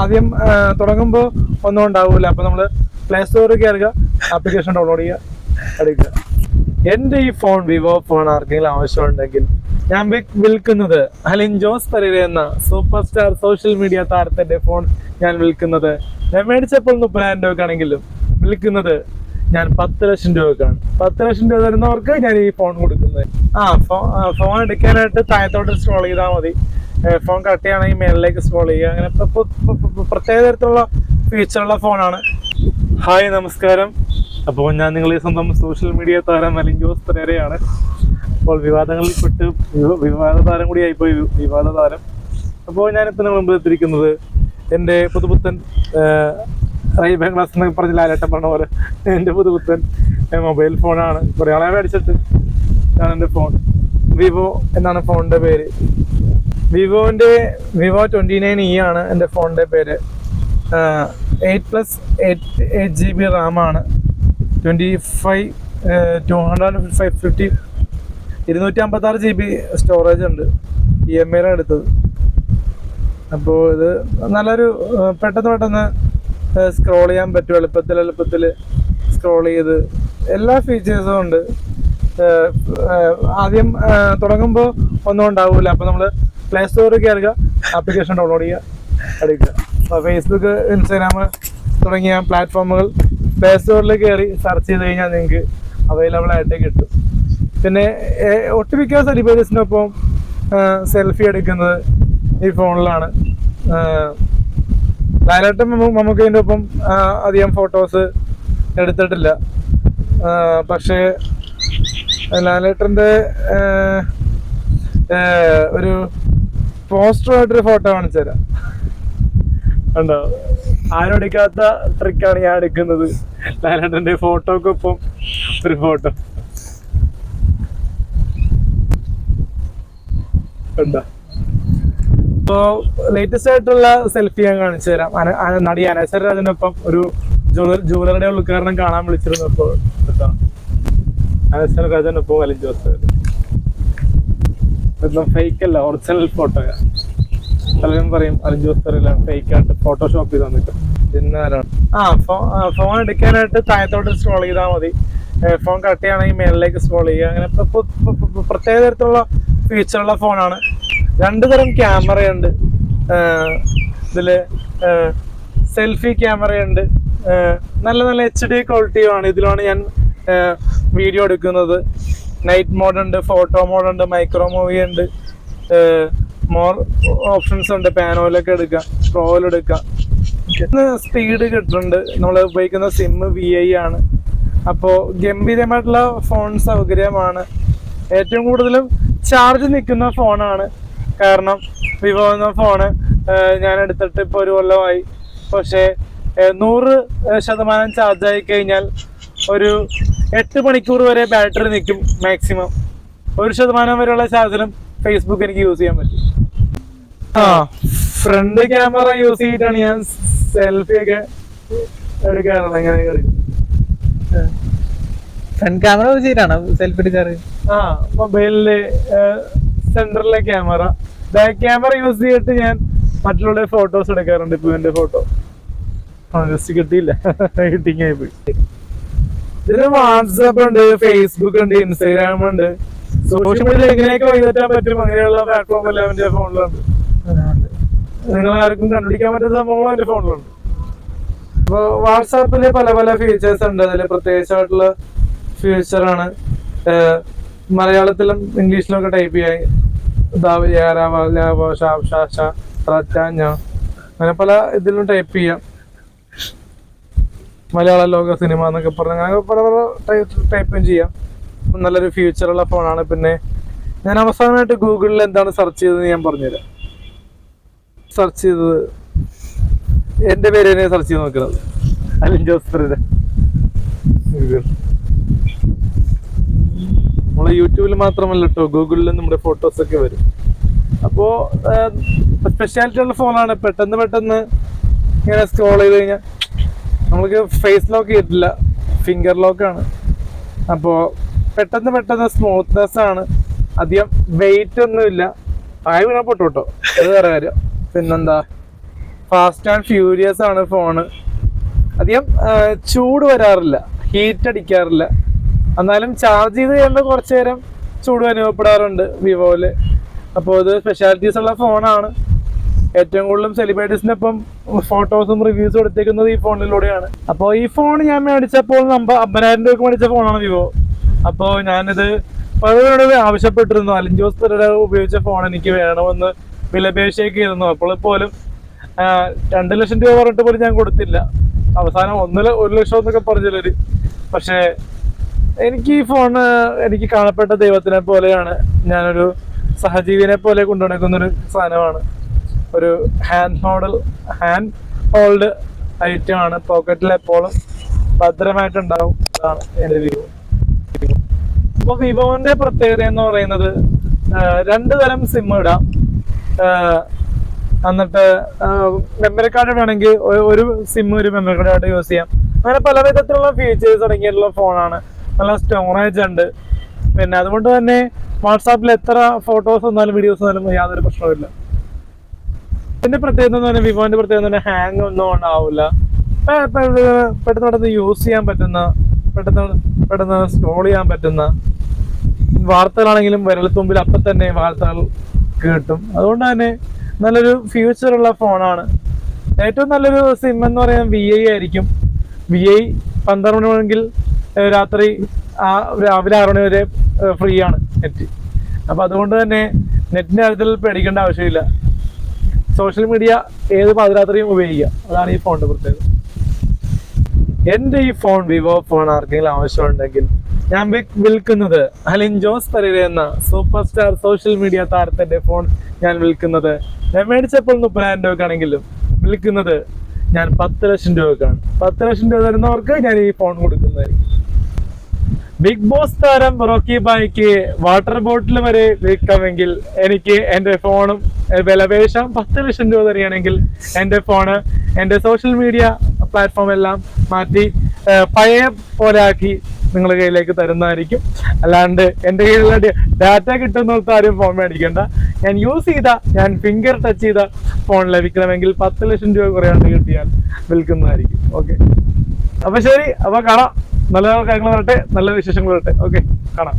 ആദ്യം തുടങ്ങുമ്പോൾ ഒന്നും ഉണ്ടാവില്ല അപ്പോൾ നമ്മൾ പ്ലേ സ്റ്റോറിൽ കയറുക ആപ്ലിക്കേഷൻ ഡൗൺലോഡ് ചെയ്യുക എടുക്കുക. എന്റെ ഈ ഫോൺ വിവോ ഫോൺ ആർക്കെങ്കിലും ആവശ്യമുണ്ടെങ്കിൽ ഞാൻ വിൽക്കുന്നത് അലിൻ ജോസ് പരേര എന്ന സൂപ്പർ സ്റ്റാർ സോഷ്യൽ മീഡിയ താരത്തിന്റെ ഫോൺ ഞാൻ വിൽക്കുന്നത്. ഞാൻ മേടിച്ചപ്പോൾ മുപ്പതിനായിരം രൂപക്കാണെങ്കിലും വിൽക്കുന്നത് ഞാൻ പത്ത് ലക്ഷം രൂപക്കാണ്. പത്ത് ലക്ഷം രൂപ തരുന്നവർക്ക് ഞാൻ ഈ ഫോൺ കൊടുക്കുന്നത്. ആ ഫോൺ എടുക്കാനായിട്ട് താഴത്തോട്ട് സ്ക്രോൾ ചെയ്താൽ മതി. ഫോൺ കട്ട് ചെയ്യുകയാണെങ്കിൽ മേളിലേക്ക് സ്ക്രോൾ ചെയ്യുക. അങ്ങനെ പ്ര- പ്ര- പ്ര- പ്ര- പ്രത്യേക തരത്തിലുള്ള ഫീച്ചറുള്ള ഫോണാണ് ഹായ് നമസ്കാരം. അപ്പോൾ ഞാൻ നിങ്ങളെ സ്വന്തം സോഷ്യൽ മീഡിയ താരം അലിൻ ജോസ് പെരേരയാണ്. അപ്പോൾ വിവാദങ്ങളിൽ പെട്ട് വിവ- വിവാദ താരം കൂടി ആയിപ്പോയി വിവാദ താരം. അപ്പോൾ ഞാനിപ്പോൾ നിങ്ങൾ മുമ്പ് എന്റെ പുതുപുത്തൻ റൈബാൻ ക്ലാസ് എന്നൊക്കെ പറഞ്ഞ ലാലേട്ടൻ പറഞ്ഞ പോലെ. എന്റെ പുതുപുത്തൻ മൊബൈൽ ഫോണാണ് കുറേ ആളെ മേടിച്ചിട്ട് ഇതാണ് എന്റെ ഫോൺ വിവോ എന്നാണ് ഫോണിന്റെ പേര്. വിവോന്റെ വിവോ ട്വന്റി നയൻ ഇ ആണ് എന്റെ ഫോണിന്റെ പേര്. Eight plus eight eight G B റാമാണ് twenty five two hundred five fifty ഇരുന്നൂറ്റി അമ്പത്തി ആറ് ജി ബി സ്റ്റോറേജ് ഉണ്ട്. ഇ എം ഐയിലാണ് എടുത്തത്. അപ്പോൾ ഇത് നല്ലൊരു പെട്ടെന്ന് പെട്ടെന്ന് സ്ക്രോൾ ചെയ്യാൻ പറ്റും. എളുപ്പത്തിൽ എളുപ്പത്തിൽ സ്ക്രോൾ ചെയ്ത് എല്ലാ ഫീച്ചേഴ്സും ഉണ്ട്. ആദ്യം തുടങ്ങുമ്പോൾ ഒന്നും ഉണ്ടാവില്ല അപ്പോൾ നമ്മൾ പ്ലേ സ്റ്റോറിൽ കയറുക ആപ്ലിക്കേഷൻ ഡൗൺലോഡ് ചെയ്യുക എടുക്കുക. ഫേസ്ബുക്ക് ഇൻസ്റ്റാഗ്രാം തുടങ്ങിയ പ്ലാറ്റ്ഫോമുകൾ പ്ലേ സ്റ്റോറിൽ കയറി സെർച്ച് ചെയ്ത് കഴിഞ്ഞാൽ നിങ്ങൾക്ക് അവൈലബിൾ ആയിട്ട് കിട്ടും. പിന്നെ ഒട്ടുമിക്ക സെലിബ്രിറ്റീസിനൊപ്പം സെൽഫി എടുക്കുന്നത് ഈ ഫോണിലാണ്. ധാരാളം നമുക്ക് ഇതിന്റെ ഒപ്പം അധികം ഫോട്ടോസ് എടുത്തിട്ടില്ല. പക്ഷേ ലാലേട്ടന്റെ ഒരു പോസ്റ്ററുമായിട്ടൊരു ഫോട്ടോ കാണിച്ചു തരാം. ഉണ്ടോ ആരും എടുക്കാത്ത ട്രിക്കാണ് ഞാൻ എടുക്കുന്നത്. ലാലേട്ടന്റെ ഫോട്ടോക്കൊപ്പം ഒരു ഫോട്ടോ. ഉണ്ടോ ഇപ്പോ ലേറ്റസ്റ്റ് ആയിട്ടുള്ള സെൽഫി ഞാൻ കാണിച്ചു തരാം. നടി അനശ്വരരാജനൊപ്പം ഒരു ജുവലറുടെ ഉദ്ഘാടനം കാണാൻ വിളിച്ചിരുന്നപ്പോൾ. അനശ്വരരാജനൊപ്പം അലിൻ ജോസ് ഇതൊന്നും ഫേക്ക് അല്ല ഒറിജിനൽ ഫോട്ടോയാ പലരും പറയും ദിവസം ഫേക്ക് ആയിട്ട് ഫോട്ടോഷോപ്പ് ചെയ്ത് വന്നിട്ട് പിന്നെ ആ ഫോൺ ഫോൺ എടുക്കാനായിട്ട് താഴത്തോട്ട് സ്ക്രോൾ ചെയ്താൽ മതി. ഫോൺ കട്ട് ചെയ്യുകയാണെങ്കിൽ മേളിലേക്ക് സ്ക്രോൾ ചെയ്യുക. അങ്ങനെ പ്ര- പ്ര- പ്ര- പ്ര- പ്രത്യേക തരത്തിലുള്ള ഫീച്ചറുള്ള ഫോണാണ് രണ്ട് തരം ക്യാമറയുണ്ട് ഇതിൽ സെൽഫി ക്യാമറയുണ്ട് നല്ല നല്ല എച്ച് ഡി ക്വാളിറ്റിയുമാണ് ഇതിലാണ് ഞാൻ വീഡിയോ എടുക്കുന്നത്. നൈറ്റ് മോഡ് ഉണ്ട് ഫോട്ടോ മോഡ് ഉണ്ട് മൈക്രോ മൂവി ഉണ്ട്. മോർ ഓപ്ഷൻസ് ഉണ്ട്. പാനോയിലൊക്കെ എടുക്കാം പ്രോയിൽ എടുക്കാം. സ്പീഡ് കിട്ടുന്നുണ്ട്. നമ്മൾ ഉപയോഗിക്കുന്ന സിം വി ഐ ആണ്. അപ്പോൾ ഗംഭീരമായിട്ടുള്ള ഫോൺ സൗകര്യമാണ്. ഏറ്റവും കൂടുതലും ചാർജ് നിൽക്കുന്ന ഫോണാണ് കാരണം വിവോ എന്ന ഫോണ് ഞാൻ എടുത്തിട്ട് ഇപ്പോൾ ഒരു കൊല്ലമായി. പക്ഷേ നൂറ് ശതമാനം ആയി കഴിഞ്ഞാൽ ഒരു എട്ട് മണിക്കൂർ വരെ ബാറ്ററി നിൽക്കും മാക്സിമം. ഒരു ശതമാനം വരെയുള്ള സാധനം ഫേസ്ബുക്ക് എനിക്ക് യൂസ് ചെയ്യാൻ പറ്റും. ആ ഫ്രണ്ട് ക്യാമറ യൂസ് ചെയ്തിട്ടാണ് ഞാൻ സെൽഫി ഒക്കെ എടുക്കാറുള്ളത്. എങ്ങനെ ഫ്രണ്ട് ക്യാമറ യൂസ് ചെയ്തിട്ടാണ് സെൽഫി എടുക്കാറ്? ആ മൊബൈലിൽ സെന്ററിലെ ക്യാമറ ബാക്ക് ക്യാമറ യൂസ് ചെയ്തിട്ട് ഞാൻ മറ്റുള്ളവരുടെ ഫോട്ടോസ് എടുക്കാറുണ്ട്. ഇപ്പൊ എന്റെ ഫോട്ടോ ആ ജസ്റ്റ് കിട്ടിയില്ല. എഡിറ്റിംഗ് ആയി പോയി. ഇതിന് വാട്സാപ്പ് ഉണ്ട് ഫേസ്ബുക്ക് ഉണ്ട് ഇൻസ്റ്റാഗ്രാം ഉണ്ട്. സോഷ്യൽ മീഡിയ എങ്ങനെയൊക്കെ വൈകിട്ടാൻ പറ്റും? അങ്ങനെയുള്ള പ്ലാറ്റ്ഫോം എല്ലാം എന്റെ ഫോണിലുണ്ട്. നിങ്ങൾ ആർക്കും കണ്ടുപിടിക്കാൻ പറ്റുന്ന സംഭവങ്ങൾ എന്റെ ഫോണിലുണ്ട്. അപ്പൊ വാട്സാപ്പിൽ പല പല ഫീച്ചേഴ്സ് ഉണ്ട്. അതിൽ പ്രത്യേകിച്ചായിട്ടുള്ള ഫീച്ചറാണ് മലയാളത്തിലും ഇംഗ്ലീഷിലും ഒക്കെ ടൈപ്പ് ചെയ്യാൻ. അങ്ങനെ പല ഇതിലും ടൈപ്പ് ചെയ്യാം. മലയാള ലോക സിനിമ എന്നൊക്കെ പറഞ്ഞ് അങ്ങനെ പല പല ടൈപ്പും ചെയ്യാം. നല്ലൊരു ഫ്യൂച്ചറുള്ള ഫോണാണ് പിന്നെ ഞാൻ അവസാനമായിട്ട് ഗൂഗിളിൽ എന്താണ് സെർച്ച് ചെയ്തത് ഞാൻ പറഞ്ഞുതരാം. സെർച്ച് ചെയ്തത് എന്റെ പേര് തന്നെ സെർച്ച് ചെയ്ത് നോക്കുന്നത്. അലിൻ ജോസ് പെരേര നമ്മളെ യൂട്യൂബിൽ മാത്രമല്ല കേട്ടോ ഗൂഗിളിൽ നമ്മുടെ ഫോട്ടോസ് ഒക്കെ വരും. അപ്പോ സ്പെഷ്യാലിറ്റി ഉള്ള ഫോണാണ് പെട്ടെന്ന് പെട്ടെന്ന് ഇങ്ങനെ സ്ക്രോൾ ചെയ്ത് കഴിഞ്ഞാൽ നമ്മൾക്ക് ഫേസ് ലോക്ക് ചെയ്തിട്ടില്ല. ഫിംഗർ ലോക്കാണ് അപ്പോൾ പെട്ടെന്ന് പെട്ടെന്ന് സ്മൂത്ത്നെസ് ആണ്. അധികം വെയിറ്റ് ഒന്നുമില്ല ആയി വീണാൽ പൊട്ടു കേട്ടോ അത് വേറെ കാര്യം. പിന്നെന്താ? ഫാസ്റ്റ് ആൻഡ് ഫ്യൂരിയസ് ആണ് ഫോണ് അധികം ചൂട് വരാറില്ല. ഹീറ്റ് അടിക്കാറില്ല. എന്നാലും ചാർജ് ചെയ്ത് കഴിയുമ്പോൾ കുറച്ച് നേരം ചൂട് അനുഭവപ്പെടാറുണ്ട് വിവോയിൽ അപ്പോൾ ഇത് സ്പെഷ്യാലിറ്റീസ് ഉള്ള ഫോണാണ് ഏറ്റവും കൂടുതലും സെലിബ്രിറ്റീസിനൊപ്പം ഫോട്ടോസും റിവ്യൂസും എടുത്തേക്കുന്നത് ഈ ഫോണിലൂടെയാണ്. അപ്പോൾ ഈ ഫോൺ ഞാൻ മേടിച്ചപ്പോൾ നമ്മൾ അമ്പതിനായിരം രൂപയ്ക്ക് മേടിച്ച ഫോണാണ് വിവോ. അപ്പോൾ ഞാനിത് പലരോട് ആവശ്യപ്പെട്ടിരുന്നു. അലിൻ പെരേര ഉപയോഗിച്ച ഫോൺ എനിക്ക് വേണമെന്ന് വിലപേശയൊക്കെ ഇരുന്നു. അപ്പോൾ പോലും രണ്ട് ലക്ഷം രൂപ പറഞ്ഞിട്ട് പോലും ഞാൻ കൊടുത്തില്ല. അവസാനം ഒന്നര ഒരു ലക്ഷം എന്നൊക്കെ പറഞ്ഞില്ലൊരു. പക്ഷേ എനിക്ക് ഈ ഫോൺ എനിക്ക് കാണപ്പെട്ട ദൈവത്തിനെ പോലെയാണ് ഞാനൊരു സഹജീവിനെ പോലെ കൊണ്ടുനടക്കുന്നൊരു സാധനമാണ്. ഒരു hand model hand hold item ആണ്. പോക്കറ്റിൽ എപ്പോഴും ഭദ്രമായിട്ടുണ്ടാവും. അതാണ് എന്റെ അപ്പൊ അപ്പോൾ വിവോന്റെ പ്രത്യേകത എന്ന് പറയുന്നത് രണ്ടു തരം സിം ഇടാം. എന്നിട്ട് മെമ്മറി കാർഡ് വേണമെങ്കിൽ ഒരു സിം ഒരു മെമ്മറി കാർഡായിട്ട് യൂസ് ചെയ്യാം. അങ്ങനെ പല വിധത്തിലുള്ള ഫീച്ചേഴ്സ് അടങ്ങിയിട്ടുള്ള ഫോണാണ് നല്ല സ്റ്റോറേജ് ഉണ്ട്. പിന്നെ അതുകൊണ്ട് തന്നെ വാട്സാപ്പിൽ എത്ര ഫോട്ടോസ് വന്നാലും വീഡിയോസ് വന്നാലും യാതൊരു പ്രശ്നവുമില്ല. ഇതിന്റെ പ്രത്യേകത എന്ന് പറഞ്ഞാൽ വിവോന്റെ പ്രത്യേകത ഹാങ് ഒന്നും ഉണ്ടാവില്ല പെട്ടെന്ന് പെട്ടെന്ന് യൂസ് ചെയ്യാൻ പറ്റുന്ന പെട്ടെന്ന് പെട്ടെന്ന് സ്ക്രോൾ ചെയ്യാൻ പറ്റുന്ന വാർത്തകളാണെങ്കിലും വിരൽത്തുമ്പിൽ അപ്പം തന്നെ വാർത്തകൾ കേട്ടും. അതുകൊണ്ട് തന്നെ നല്ലൊരു ഫ്യൂച്ചർ ഉള്ള ഫോണാണ് ഏറ്റവും നല്ലൊരു സിം എന്ന് പറയുന്നത് വി ഐ ആയിരിക്കും. വി ഐ പന്ത്രണ്ട് മണി രാത്രി രാവിലെ ആറ് മണി വരെ ഫ്രീ ആണ് നെറ്റ്. അപ്പൊ അതുകൊണ്ട് തന്നെ നെറ്റിന്റെ കാര്യത്തിൽ പേടിക്കേണ്ട ആവശ്യമില്ല. സോഷ്യൽ മീഡിയ ഏത് പാതിരാത്രിയും ഉപയോഗിക്കാം അതാണ് ഈ ഫോണിന്റെ പ്രത്യേകത. എന്റെ ഈ ഫോൺ വിവോ ഫോൺ ആർക്കെങ്കിലും ആവശ്യമുണ്ടെങ്കിൽ ഞാൻ വിൽക്കുന്നത് അലിൻ ജോസ് പരിര എന്ന സൂപ്പർ സ്റ്റാർ സോഷ്യൽ മീഡിയ താരത്തിന്റെ ഫോൺ ഞാൻ വിൽക്കുന്നത്. ഞാൻ മേടിച്ചപ്പോൾ മുപ്പതിനായിരം രൂപക്കാണെങ്കിലും വിൽക്കുന്നത് ഞാൻ പത്ത് ലക്ഷം രൂപക്കാണ്. പത്ത് ലക്ഷം രൂപ തരുന്നവർക്ക് ഞാൻ ഈ ഫോൺ കൊടുക്കുന്നതായിരിക്കും. ബിഗ് ബോസ് താരം റോക്കി ബായിക്ക് വാട്ടർ ബോട്ടിൽ വരെ വിൽക്കാമെങ്കിൽ എനിക്ക് എന്റെ ഫോണും വിലപേശം പത്ത് ലക്ഷം രൂപ തരികയാണെങ്കിൽ എന്റെ ഫോണ് എന്റെ സോഷ്യൽ മീഡിയ പ്ലാറ്റ്ഫോം എല്ലാം മാറ്റി പഴയ പോലെ ആക്കി നിങ്ങളുടെ കയ്യിലേക്ക് തരുന്നതായിരിക്കും. അല്ലാണ്ട് എന്റെ കയ്യിലുള്ള ഡാറ്റ കിട്ടുന്നിടത്ത് ആരും ഫോൺ മേടിക്കണ്ട. ഞാൻ യൂസ് ചെയ്ത ഞാൻ ഫിംഗർ ടച്ച് ചെയ്ത ഫോൺ ലഭിക്കണമെങ്കിൽ പത്ത് ലക്ഷം രൂപ കുറയാണ്ട് കിട്ടിയാൽ വിൽക്കുന്നതായിരിക്കും. ഓക്കെ. അപ്പൊ ശരി അപ്പൊ കാണാം. നല്ല കാര്യങ്ങൾ വരട്ടെ നല്ല വിശേഷങ്ങൾ വരട്ടെ. ഓക്കെ കാണാം.